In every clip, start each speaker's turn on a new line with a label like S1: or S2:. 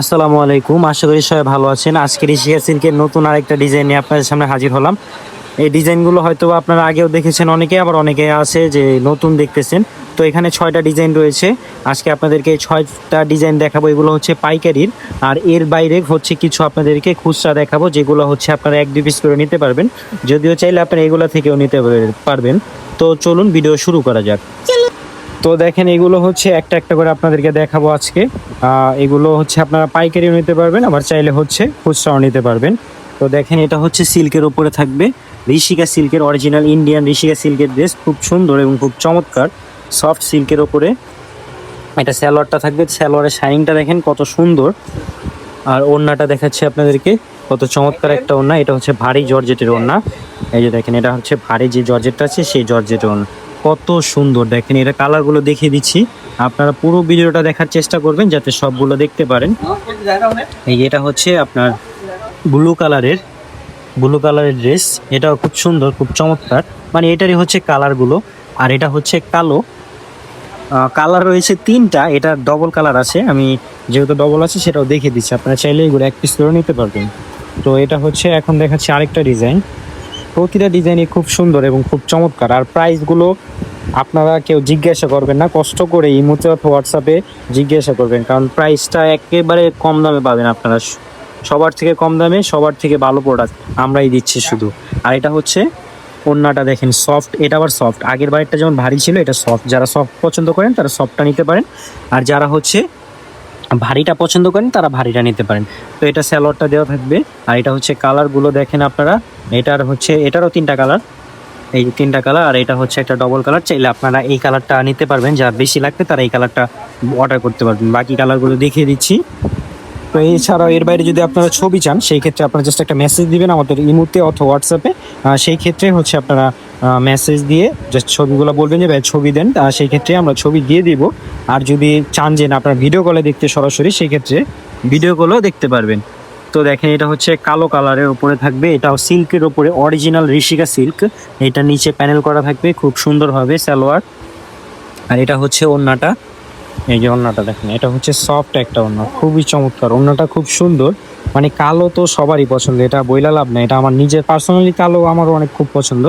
S1: আসসালামু আলাইকুম। আশা করি সবাই ভালো আছেন। আজকের এশিয়া সিল্কের নতুন আরেকটা ডিজাইন নিয়ে আপনাদের সামনে হাজির হলাম। এই ডিজাইনগুলো হয়তো আপনারা আগেও দেখেছেন, অনেকে আবার অনেকে আছে যে নতুন দেখতেছেন। তো এখানে ছয়টা ডিজাইন রয়েছে। আজকে আপনাদেরকে ছয়টা ডিজাইন দেখাবো। এগুলো হচ্ছে পাইকারির। আর এর বাইরে হচ্ছে কিছু আপনাদেরকে খুচরা দেখাবো, যেগুলো হচ্ছে আপনারা এক দুই পিস করে নিতে পারবেন। যদিও চাইলে আপনারা এগুলো থেকেও নিতে পারবেন। তো চলুন, ভিডিও শুরু করা যাক। তো দেখেন, এগুলো হচ্ছে একটা একটা করে আপনাদেরকে দেখাবো আজকে। এগুলো হচ্ছে আপনারা পাইকারিও নিতে পারবেন, আবার চাইলে হচ্ছে খুচরাও নিতে পারবেন। তো দেখেন, এটা হচ্ছে সিল্কের ওপরে থাকবে। ঋষিকা সিল্কের অরিজিনাল ইন্ডিয়ান ঋষিকা সিল্কের ড্রেস খুব সুন্দর এবং খুব চমৎকার। সফট সিল্কের ওপরে এটা স্যালোয়ারটা থাকবে। স্যালোয়ারের শাইনিংটা দেখেন, কত সুন্দর। আর ওড়নাটা দেখাচ্ছে আপনাদেরকে, কত চমৎকার একটা ওড়না। এটা হচ্ছে ভারী জর্জেটের ওড়না। এই যে দেখেন, এটা হচ্ছে ভারী যে জর্জেটটা আছে, সেই জর্জেটের ওড়না। কত সুন্দর। দেখেন এটা কালারগুলো দেখিয়ে দিচ্ছি। আপনারা পুরো ভিডিওটা দেখার চেষ্টা করবেন যাতে সবগুলো দেখতে পারেন। এই এটা হচ্ছে আপনার ব্লু কালারের ব্লু কালারের ড্রেস। এটাও খুব সুন্দর, খুব চমৎকার। মানে এটারই হচ্ছে কালারগুলো। আর এটা হচ্ছে কালো। কালার রয়েছে তিনটা। এটা ডবল কালার আছে। আমি যেহেতু ডবল আছে, সেটাও দেখিয়ে দিচ্ছি। আপনারা চাইলে এগুলো এক পিস করে নিতে পারবেন। তো এটা হচ্ছে, এখন দেখাচ্ছি আরেকটা ডিজাইন প্রতিটা ডিজাইনই খুব সুন্দর এবং খুব চমৎকার। আর প্রাইসগুলো আপনারা কেউ জিজ্ঞাসা করবেন না, কষ্ট করে ইমোতে অথবা হোয়াটসঅ্যাপে জিজ্ঞাসা করবেন, কারণ প্রাইসটা একেবারে কম দামে পাবেন আপনারা। সবার থেকে কম দামে, সবার থেকে ভালো প্রোডাক্ট আমরাই দিচ্ছি শুধু। আর এটা হচ্ছে ওড়নাটা দেখেন সফট এটা আবার সফট আগের বারেরটা যেমন ভারী ছিল, এটা সফট যারা সফট পছন্দ করেন, তারা সফটটা নিতে পারেন। আর যারা হচ্ছে ভারীটা পছন্দ করেন, তারা ভারীটা নিতে পারেন। তো এটা স্যালোয়ারটা দেওয়া থাকবে। আর এটা হচ্ছে কালারগুলো দেখেন আপনারা। এটার হচ্ছে, এটারও তিনটা কালার। এই তিনটা কালার, আর এটা হচ্ছে একটা ডবল কালার। চাইলে আপনারা এই কালারটা নিতে পারবেন। যা বেশি লাগবে, তারা এই কালারটা অর্ডার করতে পারবেন। বাকি কালারগুলো দেখিয়ে দিচ্ছি। তো এছাড়াও এর বাইরে যদি আপনারা ছবি চান, সেই ক্ষেত্রে আপনারা জাস্ট একটা মেসেজ দিবেন আমাদের ইমুতে অথবা হোয়াটসঅ্যাপে সেই ক্ষেত্রে হচ্ছে আপনারা মেসেজ দিয়ে জাস্ট ছবিগুলো বলবেন যে ছবি দেন। সেই ক্ষেত্রে আমরা ছবি দিয়ে দিব। আর যদি চান যে, না, আপনারা ভিডিও কলে দেখতে সরাসরি, সেই ক্ষেত্রে ভিডিও কলও দেখতে পারবেন। তো দেখেন, এটা হচ্ছে কালো কালারের উপরে থাকবে। এটাও সিল্কের উপরে অরিজিনাল ঋষিকা সিল্ক এটা নিচে প্যানেল করা থাকবে, খুব সুন্দর হবে, সালোয়ার। আর এটা হচ্ছে ওড়নাটা। এই যে ওড়নাটা দেখেন, এটা হচ্ছে সফট একটা ওড়না খুবই চমৎকার। ওড়নাটা খুব সুন্দর। মানে কালো তো সবারই পছন্দ, এটা বইলা লাভ না এটা আমার নিজের পার্সোনালি কালো আমারও অনেক খুব পছন্দ।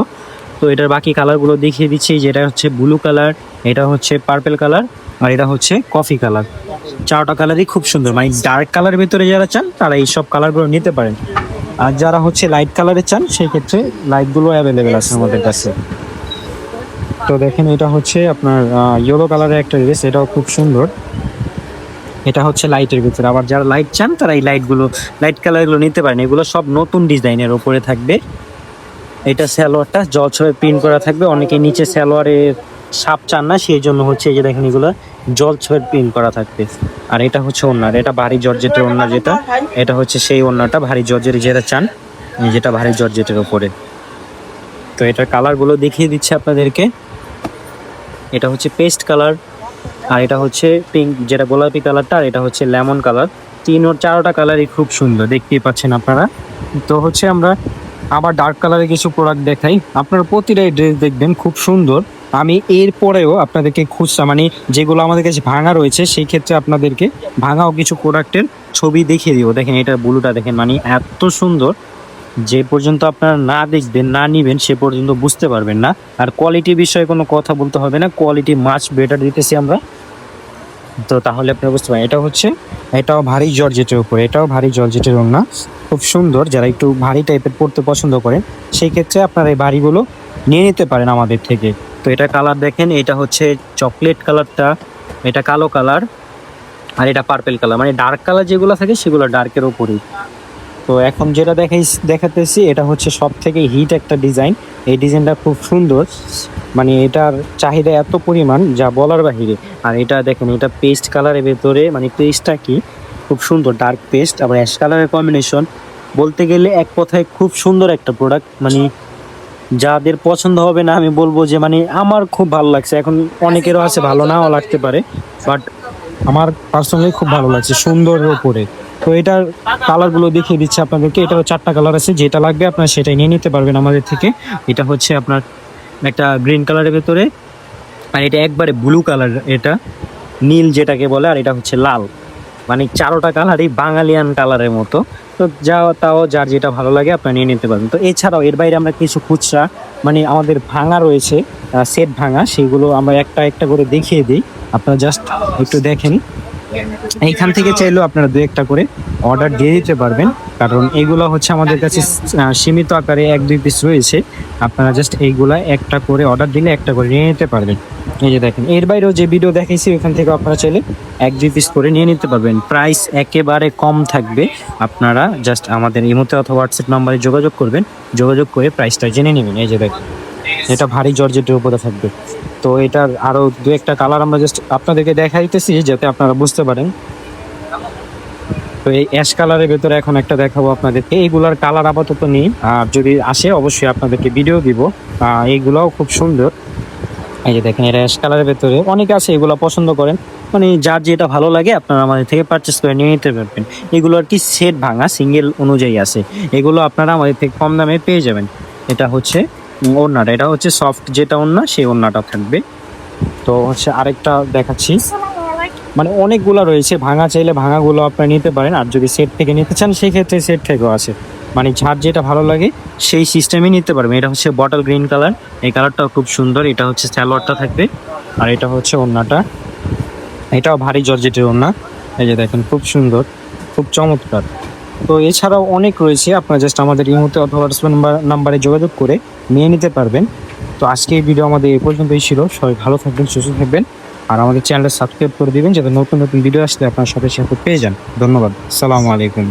S1: তো এটার বাকি কালারগুলো দেখিয়ে দিচ্ছি যে এটা হচ্ছে ব্লু কালার এটা হচ্ছে পার্পেল কালার আর এটা হচ্ছে কফি কালার চারটা কালারই খুব সুন্দর মানে ডার্ক কালারের ভিতরে যারা চান, তারা এই সব কালারগুলো নিতে পারেন। আর যারা হচ্ছে লাইট কালারে চান সেক্ষেত্রে লাইটগুলো অ্যাভেলেবেল আছে আমাদের কাছে। তো দেখেন, এটা হচ্ছে আপনার ইয়েলো কালারের একটা ড্রেস এটাও খুব সুন্দর। এটা হচ্ছে লাইটের ভিতরে। আবার যারা লাইট চান, তারা এই লাইটগুলো লাইট কালারগুলো নিতে পারেন। এগুলো সব নতুন ডিজাইনের ওপরে থাকবে। এটা স্যালোয়ারটা জল ছয়ে প্রিন্ট করা থাকবে। অনেকে নিচে স্যালোয়ারের সাপ চান না, সেই জন্য হচ্ছে এই যে দেখেন, এগুলো জল ছয়ের প্রিন্ট করা থাকবে। আর এটা হচ্ছে ওনার এটা ভারী জর্জেটের ওনার যেটা, এটা হচ্ছে সেই ওনারটা ভারী জর্জের যেটা চান যেটা ভারী জর্জেটের ওপরে তো এটার কালারগুলো দেখিয়ে দিচ্ছে আপনাদেরকে। এটা হচ্ছে পেস্ট কালার, আর এটা হচ্ছে পিঙ্ক, যেটা গোলাপি কালারটা, আর এটা হচ্ছে লেমন কালার। তিন ওর চারোটা কালারই খুব সুন্দর, দেখতেই পাচ্ছেন আপনারা। তো হচ্ছে আমরা আবার ডার্ক কালারের কিছু প্রোডাক্ট দেখাই। আপনারা প্রতিটাই ড্রেস দেখবেন খুব সুন্দর। আমি এর পরেও আপনাদেরকে খুচরা মানে যেগুলো আমাদের কাছে ভাঙা রয়েছে, সেই ক্ষেত্রে আপনাদেরকে ভাঙাও কিছু প্রোডাক্টের ছবি দেখিয়ে দিব। দেখেন, এটা ব্লুটা দেখেন মানে এত সুন্দর। যে পর্যন্ত আপনারা না দেখবেন, না নিবেন, সে পর্যন্ত বুঝতে পারবেন না। আর কোয়ালিটি বিষয়ে কোনো কথা বলতে হবে না। কোয়ালিটি মাছ বেটার দিতেছি আমরা। তো তাহলে আপনি বুঝতে পারেন এটা হচ্ছে, এটাও ভারী জর্জেটের উপরে, এটাও ভারী জর্জেটের ওড়না। খুব সুন্দর, যারা একটু ভারী টাইপের পড়তে পছন্দ করেন, সেই ক্ষেত্রে আপনারা এই বাড়িগুলো নিয়ে নিতে পারেন আমাদের থেকে। তো এটা কালার দেখেন, এটা হচ্ছে চকলেট কালারটা এটা কালো কালার আর এটা পার্পেল কালার মানে ডার্ক কালার যেগুলো থাকে, সেগুলো ডার্কের উপরেই। তো এখন যেটা দেখাই দেখাতেছি, এটা হচ্ছে সব থেকে হিট একটা ডিজাইন এই ডিজাইনটা খুব সুন্দর। মানে এটার চাহিদা এত পরিমাণ, যা বলার বাহিরে। আর এটা দেখেন, এটা পেস্ট কালারের ভেতরে মানে পেস্টটা কি? খুব সুন্দর ডার্ক পেস্ট আবার অ্যাশ কালারের কম্বিনেশন বলতে গেলে এক কথায় খুব সুন্দর একটা প্রোডাক্ট মানে যাদের পছন্দ হবে না, আমি বলব যে মানে আমার খুব ভালো লাগছে। এখন অনেকেরও আছে, ভালো নাও লাগতে পারে। বাট আমার পার্সোনালি খুব ভালো লাগছে সুন্দরের উপরে। তো এটার কালারগুলো দেখিয়ে দিচ্ছে আপনাদেরকে। এটারও চারটা কালার আছে, যেটা লাগবে আপনারা সেটাই নিয়ে নিতে পারবেন আমাদের থেকে। এটা হচ্ছে আপনার একটা গ্রিন কালারের ভেতরে, আর এটা একবারে ব্লু কালার এটা, নীল যেটাকে বলে, আর এটা হচ্ছে লাল। মানে চারোটা কালারই বাঙালিয়ান কালারের মতো। তো যা তাও যার যেটা ভালো লাগে আপনারা নিয়ে নিতে পারবেন। তো এছাড়াও এর বাইরে আমরা কিছু খুচরা মানে আমাদের ভাঙা রয়েছে সেট ভাঙা, সেগুলো আমরা একটা একটা করে দেখিয়ে দিই। আপনারা জাস্ট একটু দেখেন। এইখান থেকে চাইলেও আপনারা দু একটা করে অর্ডার দিয়ে দিতে পারবেন। কারণ এইগুলো হচ্ছে আমাদের কাছে সীমিত আকারে এক দুই পিস রয়েছে। আপনারা জাস্ট এইগুলা একটা করে অর্ডার দিলে একটা করে নিয়ে নিতে পারবেন। এই যে দেখেন এর বাইরেও যে ভিডিও দেখাইছি ওখান থেকে আপনারা চাইলে এক দুই পিস করে নিয়ে নিতে পারবেন। প্রাইস একেবারে কম থাকবে। আপনারা জাস্ট আমাদের ইমোতে অথবা হোয়াটসঅ্যাপ নাম্বারে যোগাযোগ করবেন। যোগাযোগ করে প্রাইসটা জেনে নেবেন। এই যে দেখেন এটা ভারী জর্জেটের উপরে থাকবে। তো এটার আরও দু একটা কালার আমরা জাস্ট আপনাদেরকে দেখাইতেছি যাতে আপনারা বুঝতে পারেন। তো এই অ্যাশ কালারের ভেতরে এখন একটা দেখাবো আপনাদেরকে এইগুলার কালার আপাতত নেই। আর যদি আসে, অবশ্যই আপনাদেরকে ভিডিও দিব। এইগুলাও খুব সুন্দর। এই যে দেখেন এটা অ্যাশ কালারের ভেতরে অনেকে আছে এগুলো পছন্দ করেন। মানে যার যেটা ভালো লাগে, আপনারা আমাদের থেকে পারচেস করে নিয়ে নিতে পারবেন। এগুলো আর কি সেট ভাঙা? সিঙ্গেল অনুযায়ী আছে। এগুলো আপনারা আমাদের থেকে কম দামে পেয়ে যাবেন। এটা হচ্ছে ওড়নাটা। এটা হচ্ছে সফট যেটা ওড়না, সেই ওড়নাটা থাকবে। তো হচ্ছে আরেকটা দেখাচ্ছি। মানে অনেকগুলো রয়েছে, ভাঙা চাইলে ভাঙাগুলো আপনারা নিতে পারেন, আর যদি সেট থেকে নিতে চান সেই ক্ষেত্রে সেট থেকেও আছে। মানে যার যেটা ভালো লাগে, সেই সিস্টেমে নিতে পারবেন এটা হচ্ছে বটল গ্রিন কালার এই কালারটাও খুব সুন্দর। এটা হচ্ছে স্যালোয়ারটা থাকবে, আর এটা হচ্ছে ওড়নাটা। এটাও ভারী জর্জেটের ওড়না। এই যে দেখেন, খুব সুন্দর, খুব চমৎকার। তো এছাড়াও অনেক রয়েছে। আপনারা জাস্ট আমাদের এই মুহূর্তে অথবা হোয়াটসঅ্যাপ নাম্বার নাম্বারে যোগাযোগ করে নিয়ে নিতে পারবেন। তো আজকে এই ভিডিও আমাদের এ পর্যন্তই ছিল। সবাই ভালো থাকবেন, সুস্থ থাকবেন। আর আমাদের চ্যানেলটা সাবস্ক্রাইব করে দিবেন, যাতে নতুন নতুন ভিডিও আসলে আপনার সাথে সাথে পেয়ে যান। ধন্যবাদ। সালামু আলাইকুম।